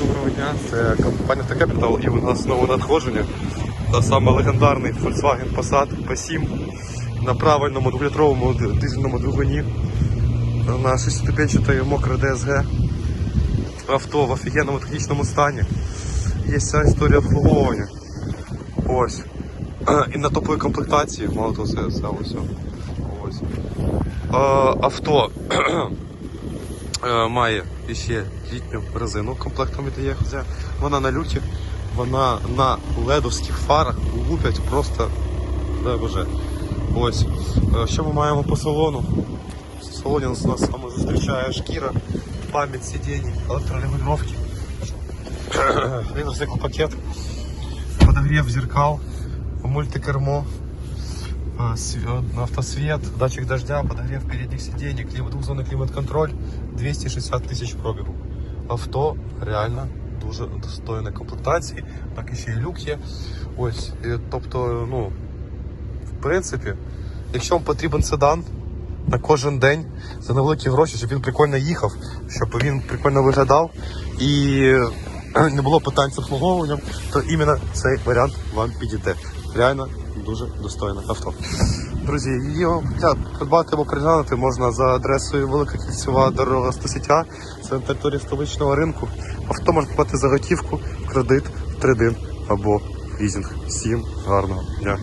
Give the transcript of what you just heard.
Доброго дня, це компанія «Та Capital і у нас знову надходження. Та саме легендарний Volkswagen Passat P7 на правильному двохлітровому дизельному двигуні на 6-ступенчатої мокре DSG. Авто в офігенному технічному стані. Є вся історія обслуговування. Ось. І на топовій комплектації, мало того, це, це ось. авто має ще літню резину комплектом віддає хазяїн. Вона на люті, вона на ледовських фарах лупять просто дай боже. Ось. Е, Що ми маємо по салону? В салоні нас, нас саме зустрічає шкіра, пам'ять сидінь, електрорегулювання, пакет, подогрів зеркал, мультикермо, автосвет, датчик дождя, подогрев передних сидений, двухзонный климат-контроль, 260 тисяч пробігу. Авто реально дуже достойної комплектації, так і ще й люк є. Ось, і, тобто, ну, в принципі, якщо вам потрібен седан на кожен день за невеликі гроші, щоб він прикольно їхав, щоб він прикольно виглядав і не було питань з обслуговуванням, то іменно цей варіант вам підійде. Реально дуже достойне авто. Друзі, її придбати або приглянути можна за адресою Велика Кільцева дорога 110 це на території столичного ринку. Авто можна купити за готівку, кредит, тридин або лізінг. Всім гарного дня.